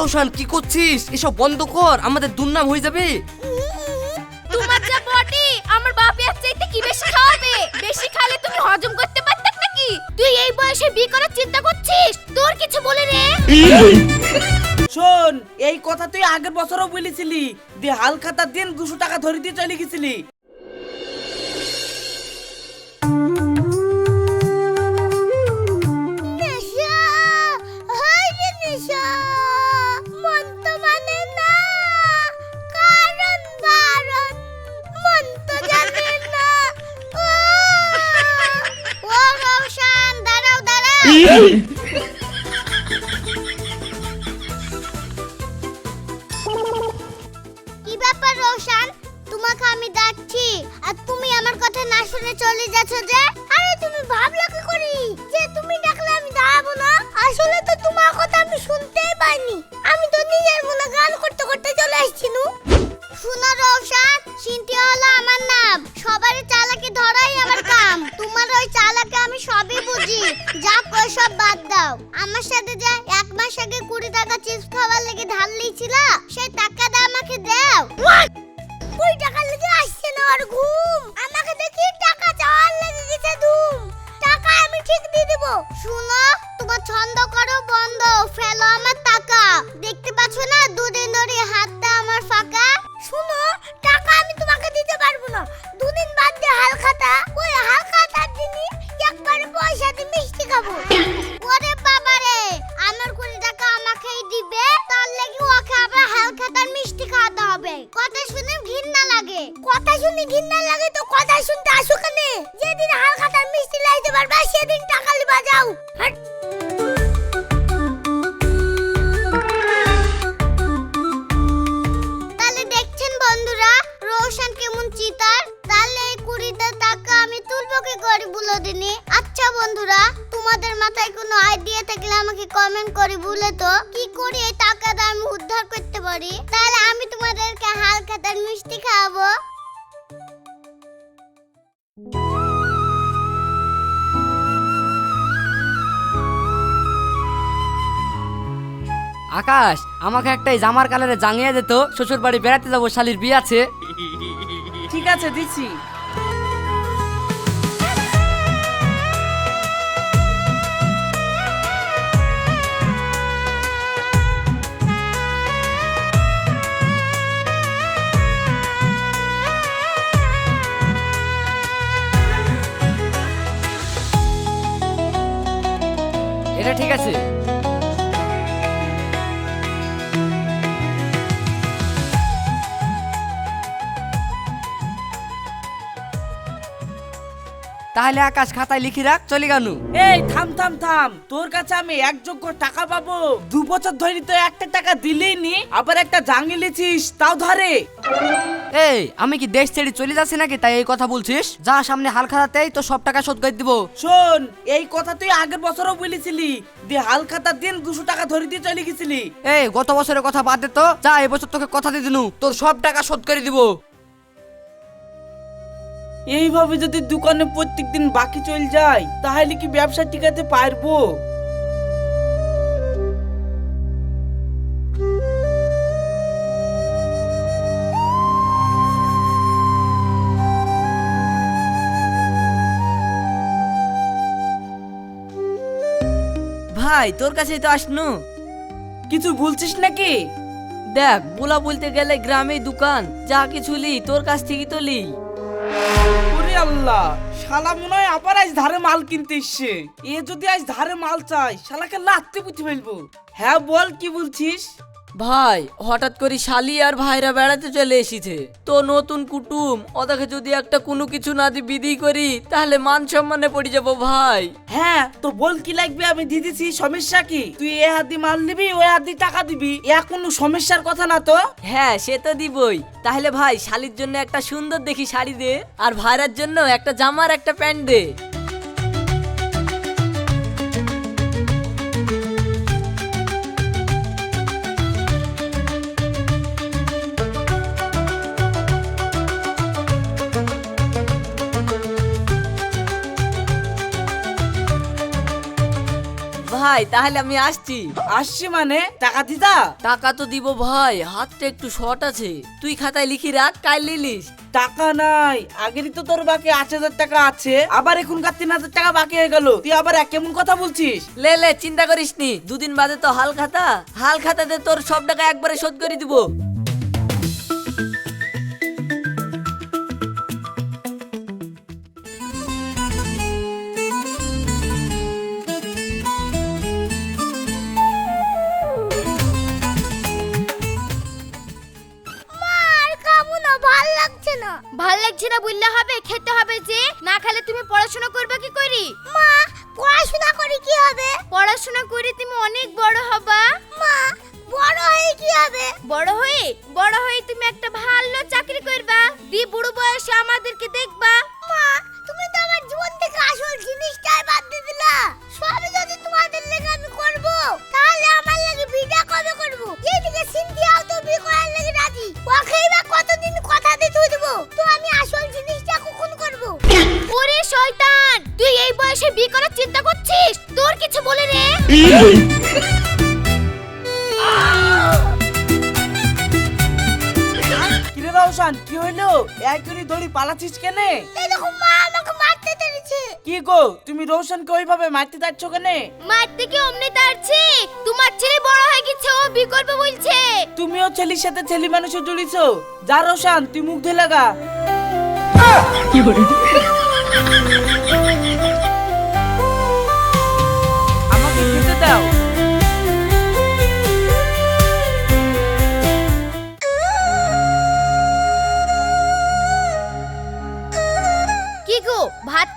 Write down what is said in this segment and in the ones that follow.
রোশন কি করছিস? এসব বন্ধ কর আমাদের দুর্নাম হয়ে যাবে। তোমার যা বডি আমার বাপের চাইতে কি বেশি খাওয়াবে? বেশি খালে তুমি হজম করতে পারতাম নাকি? তুই এই বয়সে বিয়ে করার চিন্তা করছিস? তোর কিছু বলে রে। শোন এই কথা তুই আগের বছরও বলেছিলি দিয়ে হাল খাতার দিন দুশো টাকা ধরে দিয়ে চলে গেছিলি। চলে যাচ্ছ যে, আরে তুমি ভাবলা কি করি? যে তুমি ডাকলে আমি দাঁড়াবো না? আসলে তো তোমার কথা আমি শুনতেই পাইনি। আমি তো নিজের মনে গান করতে করতে চলে আসছি, নু। শোনো রোশান চিনতে হলো আমার নাম। সবার চালাকি ধরাই আমার কাম। তোমার ওই চালাকে আমি সবই বুঝি। যা কই সব বাদ দাও। আমার সাথে যা এক মাস আগে কুড়ি টাকা চিপস খাওয়ার লেগে ধার লিয়েছিল সেই টাকাটা আমাকে দাও। কুড়ি টাকা লেগে আসছে না আর ঘুম। ঠিক দিয়ে দেব। শুনো, তোমার ছন্দ করো বন্ধ, ফেলো আমার টাকা। দেখতে পাচ্ছ না, দুদিন ধরে হাতটা আমার ফাঁকা। শুনো, টাকা আমি তোমাকে দিতে পারব না। দুদিন বাদ দিয়ে হাল খাতা ওই হাল খাতার দিনই একবারে পয়সা দিয়ে মিষ্টি খাব। ওরে বাবা রে আমার কুড়ি টাকা আমাকেই দিবে, তার লেগে ওকে আবার হাল খাতার মিষ্টি খাওয়াতে হবে। কথা শুনে ঘৃণা লাগে। কথা শুনে ঘৃণা লাগে পারবা সেদিন টাকা লিবা যাও। আকাশ আমাকে একটা এই জামার কালারে জাঙিয়ে দিত শ্বশুর বাড়ি বেড়াতে যাব শালির বিয়ে আছে। ঠিক আছে দিচ্ছি। এটা ঠিক আছে। তাহলে আকাশ খাতায় লিখি রাখ চলে গানু। এই থাম থাম থাম। তোর কাছে আমি এক যোগ্য টাকা পাবো। দু বছর ধরে তো একটা টাকা দিলেই নি আবার একটা জাঙ্গি লিছিস তাও ধরে। এই আমি কি দেশ ছেড়ে চলে যাচ্ছি নাকি? তাই এই কথা বলছিস? যা সামনে হাল খাতাতেই তো সব টাকা শোধ করে দিব। শোন এই কথা তুই আগের বছরও বলেছিলি দিয়ে হাল খাতার দিন দুশো টাকা ধরে দিয়ে চলে গেছিলি। এই গত বছরের কথা বাদ দে তো। যা এবছর তোকে কথা দিয়ে দিনু। তোর সব টাকা শোধ করে দিব। এইভাবে যদি দোকানে প্রত্যেকদিন বাকি চল যায় তাহলে কি ব্যবসা টিকাতে পারব? ভাই তোর কাছেই তো আসনু। কিছু বলছিস নাকি? দেখ বুলা বলতে গেলে গ্রামে দোকান যা কিছু লি তোর কাছ থেকেই তো লি। আল্লাহ, শালা মনে হয় আবার আজ ধারে মাল কিনতে এসছে। এ যদি আজ ধারে মাল চাই শালাকে লাত্তে পুঁতে ফেলব। হ্যাঁ বল কি বলছিস? ভাই হঠাৎ করে শালি আর ভাইরা বেড়াতে চলে এসেছে। তো নতুন কুটুম ওদেরকে যদি একটা কোনো কিছু না দিয়ে বিধি করি তাহলে মান সম্মানে পড়ে যাব ভাই। হ্যাঁ তো বল কি লাগবে? আমি দিয়ে দিছি সমস্যা কি? তুই এ হাত দিয়ে মাল নিবি ওই হাত দিয়ে টাকা দিবি। এ কোনো সমস্যার কথা না তো? হ্যাঁ সে তো দিবই। তাহলে ভাই শালির জন্য একটা সুন্দর দেখি শাড়ি দে আর ভাইরার জন্য একটা জামার একটা প্যান্ট দে। ভাই তাহলে আমি আসছি। আসছি মানে? টাকা দিতা টাকা তো দিব ভাই হাতটা একটু শর্ট আছে। তুই খাতায় লিখি রাখ কাল লিলিস টাকা নাই আগেরই তো তোর বাকি আট হাজার টাকা আছে। আবার এখনকার তিন হাজার টাকা বাকি হয়ে গেল। তুই আবার এক কেমন কথা বলছিস? লে লে চিন্তা করিস নি দুদিন বাদে তো হাল খাতা। হাল খাতাতে তোর সব টাকা একবারে শোধ করে দিব। ভালো না বললে হবে খেতে হবে যে। না খেলে তুমি পড়াশোনা করবে কি করি? মা পড়াশোনা করি কি হবে? পড়াশোনা করে তুমি অনেক বড় হবা। মা বড় হয়ে কি হবে? বড় হয়ে? বড় হয়ে তুমি একটা ভালো চাকরি করবা। দি বুড়ো বয়সে আমাদেরকে দেখবা। মা তুমি তো আমার জীবন থেকে আসল জিনিসটাই বাদ দিয়ে দিলা। পালাচ্ছিস কেনে? এই দেখো মা আমাকে মারতে ধরেছে। কি গো তুমি রোশনকে ওইভাবে মারতে যাচ্ছ কেনে? মারতে কি অমনি তারছি তোমার ছেলে বড় হয়ে গেছে ও বিকল্প করবে বলছে। তুমিও ছেলের সাথে ছেলে মানুষও জুড়িছো। যা রোশন তুই মুখ ধুয়ে লাগা। কি আমাকে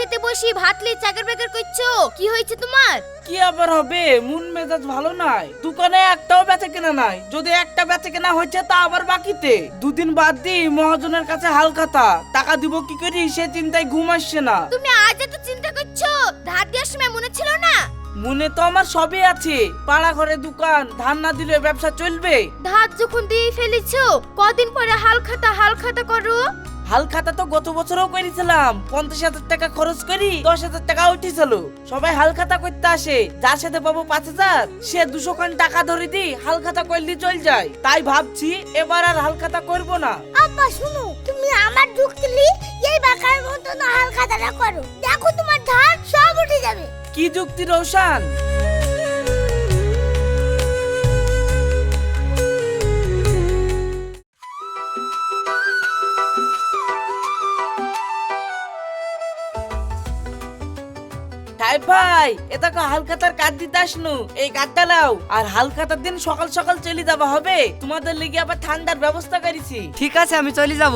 খেতে বসি ভাত লে চাকর বাকর করছ? কি হয়েছে তোমার? কি আবার হবে? মন মেজাজ ভালো নাই। দোকানে একটাও বেচে কেনা নাই। যদি একটা বেচে কেনা হয়েছে তা আবার বাকিতে। দুদিন বাদ দিই মহাজনের কাছে হালখাতা টাকা দিব কি করি? সে চিন্তায় ঘুম আসছে না। তুমি আজ এত চিন্তা করছ? ধার দেওয়ার সময় মনে ছিল না? মনে তো আমার সবই আছে। পাড়া ঘরে দোকান ধান না দিলে ব্যবসা চলবে। ধার যখন দিয়ে ফেলেছো কদিন পরে হাল খাতা হাল খাতা করো। হাল খাতা তো গত বছরও করেছিলাম পঞ্চাশ হাজার টাকা খরচ করি দশ হাজার টাকা উঠেছিল। সবাই হাল খাতা করতে আসে যার সাথে পাবো পাঁচ হাজার সে দুশো খান টাকা ধরে দি হাল খাতা করলে চল যায় তাই ভাবছি এবার আর হাল খাতা করব না। আব্বা শুনো তুমি আমার ঢুকলি এই বাকার মতো না করো। দেখো তোমার ধার সব উঠে যাবে। কি যুক্তি রোশান? ভাই এটা কো হালখাতার কাজ দিতে আসনু। এই কাঠটা লাও আর হালখাতার দিন সকাল সকাল চলে যাবা হবে? তোমাদের লেগে আবার ঠান্ডার ব্যবস্থা করেছি। ঠিক আছে আমি চলে যাব।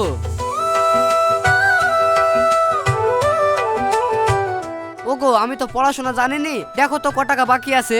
ওগো আমি তো পড়াশোনা জানিনি। দেখো তো ক টাকা বাকি আছে।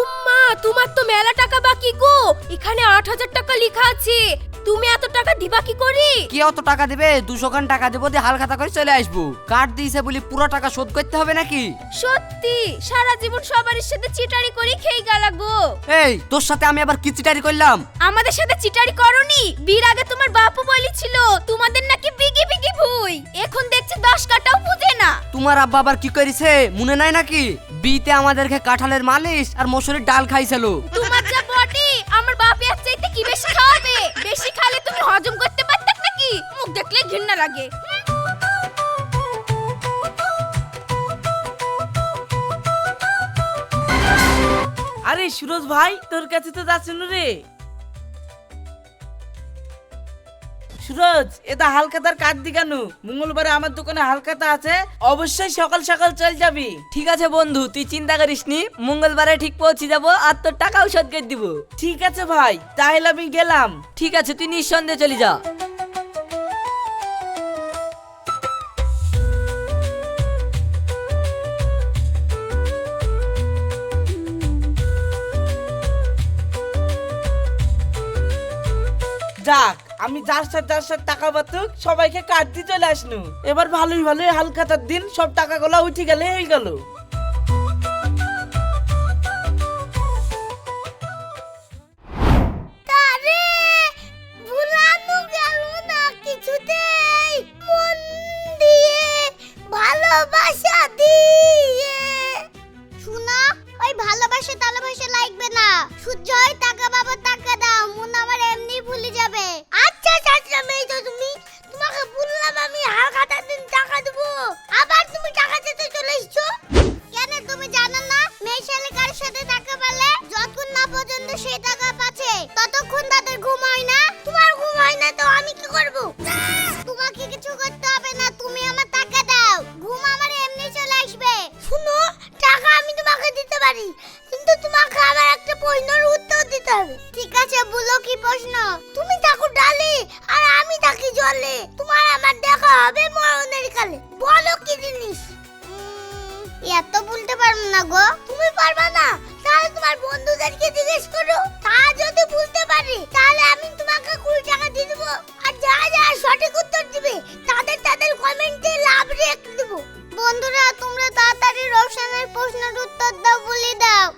উম্মা তোমার তো মেলা টাকা বাকি গো। এখানে আট হাজার টাকা লেখা আছে। তুমি এত টাকা দিবা কি করি? কি অত টাকা দেবে? দুশো খান টাকা দেবো দিয়ে হাল খাতা করে চলে আসব। কার্ড দিয়েছে বলি পুরো টাকা শোধ করতে হবে নাকি? সত্যি সারা জীবন সবার সাথে চিটারি করে খেয়ে গেলা গো এই তোর সাথে আমি আবার কিচিটারি করলাম? আমাদের সাথে চিটারি করনি? বিয়ের আগে তোমার বাপু বলেছিল তোমাদের নাকি বিগি বিগি ভুই। এখন দেখছি দশ কাটাও বুঝে না। তোমার আব্বা আবার কি করেছে? মনে নাই নাকি? বিতে আমাদেরকে কাঁঠালের মালিশ আর মসুরির ডাল খাইছিল। তোমার যা আমার বাপ এর চাইতে কি বেশি খাওয়াবে? বেশি খালে তুমি হজম করতে পারতে নাকি? মুখ দেখলে ঘৃণা লাগে। আরে সুরজ ভাই, তোর কাছে তো যাচ্ছিল রে। সুরজ এটা হালখাতার কাঠ দি কেন মঙ্গলবারে আমার দোকানে হালখাতা আছে অবশ্যই সকাল সকাল চল যাবি। ঠিক আছে বন্ধু তুই চিন্তা করিস নি মঙ্গলবারে ঠিক পৌঁছে যাব আর তোর টাকাও শোধ করে দিব। ঠিক আছে ভাই তাহলে আমি গেলাম। ঠিক আছে তুই নিঃসন্দেহে চলে যা। যাক আমি যার সাথে যার সাথে টাকা পাতুক, সবাইকে কাটতে চলে আসনু। এবার ভালোই ভালোই হালখাতার দিন, সব টাকাগুলো উঠে গেলে হয়ে গেল। ভাই ভালোবাসে ভালোবাসে লাগবে না। সূর্য হয় টাকা বাবা টাকা দাও। মন আমার এমনি ভুলে যাবে। আচ্ছা চাচা মেয়ে তো তুমি। কিন্তু তোমাকে আবার একটা প্রশ্নের উত্তর দিতে হবে। ঠিক আছে, বলো কি প্রশ্ন? তুমি থাকো ডালে, আর আমি থাকি জলে। তোমার আমার দেখা হবে মরণের কালে। বলো কি জিনিস? এত বলতে পারব না গো। তুমি পারবা না। তাহলে তোমার বন্ধুদেরকে জিজ্ঞেস করো। তা যদি বলতে পারি, তাহলে আমি তোমাকে কুড়ি টাকা দিয়ে দেবো। আর যা যারা সঠিক উত্তর দিবে, তাদের তাদের কমেন্টে লাভ রেখে দেবো। বন্ধুরা তোমরা তাড়াতাড়ি রোশনের প্রশ্নের উত্তর দাও বলে দাও।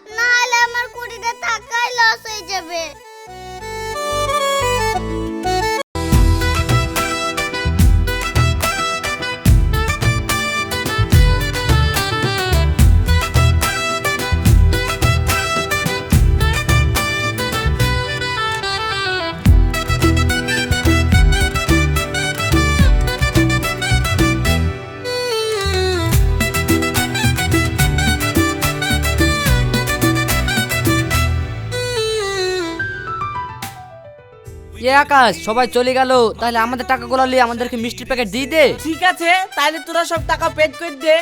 এ আকাশ, সবাই চলে গেল। তাহলে আমাদের টাকাগুলো নিয়ে আমাদেরকে মিষ্টির প্যাকেট দিয়ে দে। ঠিক আছে, তাহলে তোরা সব টাকা পেড করে দে।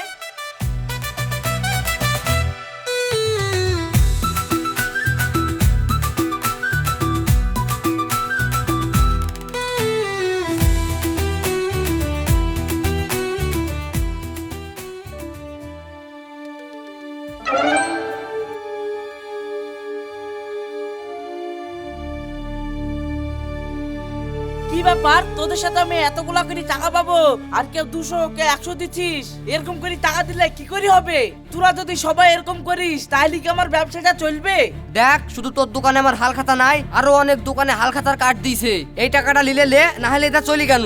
ব্যাপার? তোদের সাথে আমি এতগুলা করে টাকা পাবো আর কেউ দুশো কে একশো দিচ্ছিস। এরকম করে টাকা দিলে কি করে হবে? তোরা যদি সবাই এরকম করিস তাহলে কি আমার ব্যবসাটা চলবে? দেখ শুধু তোর দোকানে আমার হাল খাতা নাই আরও অনেক দোকানে হাল খাতার কার্ড দিয়েছে। এই টাকাটা নিলে লে না হলে এটা চলি কেন?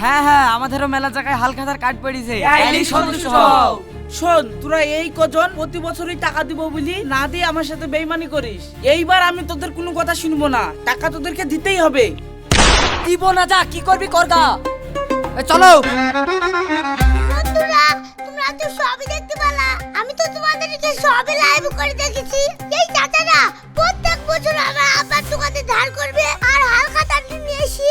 হ্যাঁ হ্যাঁ আমাদেরও মেলা জায়গায় হালখাতার কার্ড পড়েছে। আইলি সন্তুষ্ট হও। শোন তোরা এই কজন প্রতি বছরই টাকা দিব বলি না দিয়ে আমার সাথে বেইমানি করিস। এইবার আমি তোদের কোনো কথা শুনব না। টাকা তোদেরকে দিতেই হবে। দিব না যা কি করবি করগা? এ, চলো। বন্ধুরা তোমরা তো সবই দেখতে পেলা। আমি তো তোমাদেরকে সবই লাইভ করে দেখেছি। এই চাচারা প্রত্যেক বছর আমার আব্বার দোকানে ধার করবে আর হালখাতা নিয়ে এসে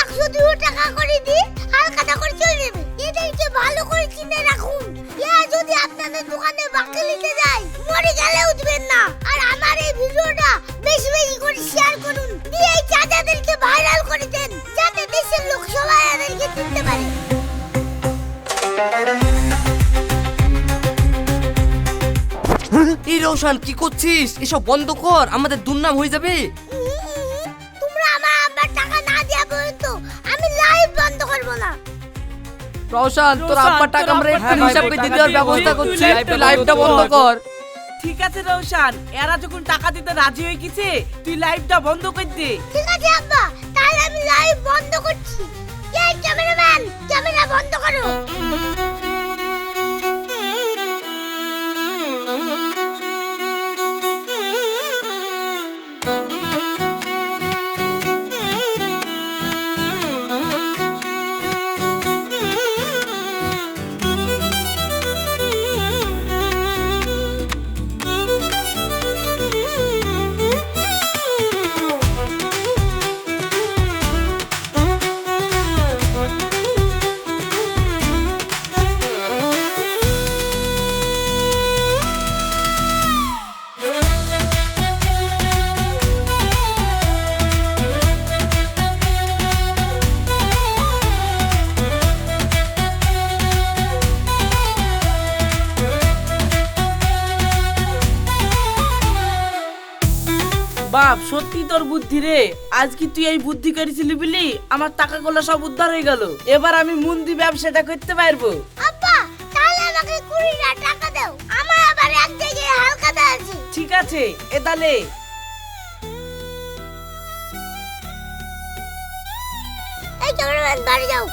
একশো দুশো টাকা করে দিয়ে হালখাতা করে চলে যাবে। এদেরকে ভালো করে চিনে রাখুন। এ যদি আপনাদের দোকানে বাকি নিতে যায় মরে গেলে উঠবেন না। রোশন কি করছিস? এসব বন্ধ কর আমাদের দুর্নাম হয়ে যাবে। তোমরা আমার আব্বার টাকা না দেওয়া পর্যন্ত আমি লাইভ বন্ধ করব না। রোশন তোর আব্বার টাকা আমরা একটু হিসাব দেওয়ার ব্যবস্থা করছি। তুই লাইভটা বন্ধ। কর। ঠিক আছে রৌশান এরা যখন টাকা দিতে রাজি হয়ে গেছে তুই লাইভটা বন্ধ করে দে। ঠিক আছে আব্বা তাহলে আমি লাইভ বন্ধ করছি। এই ক্যামেরাম্যান ক্যামেরা বন্ধ করো। বাপ সত্যি তোর বুদ্ধি রে। আজ কি তুই এই বুদ্ধি করেছিলি বলি? আমার টাকাগুলো সব উদ্ধার হয়ে গেল। এবার আমি মন্দি ব্যবসাটা করতে পারব। আব্বা তাহলে আমাকে টাকা দাও। আমার আবার এক জায়গায় হালকা আছে। ঠিক আছে এ তাহলে এই বাড়ি যাও।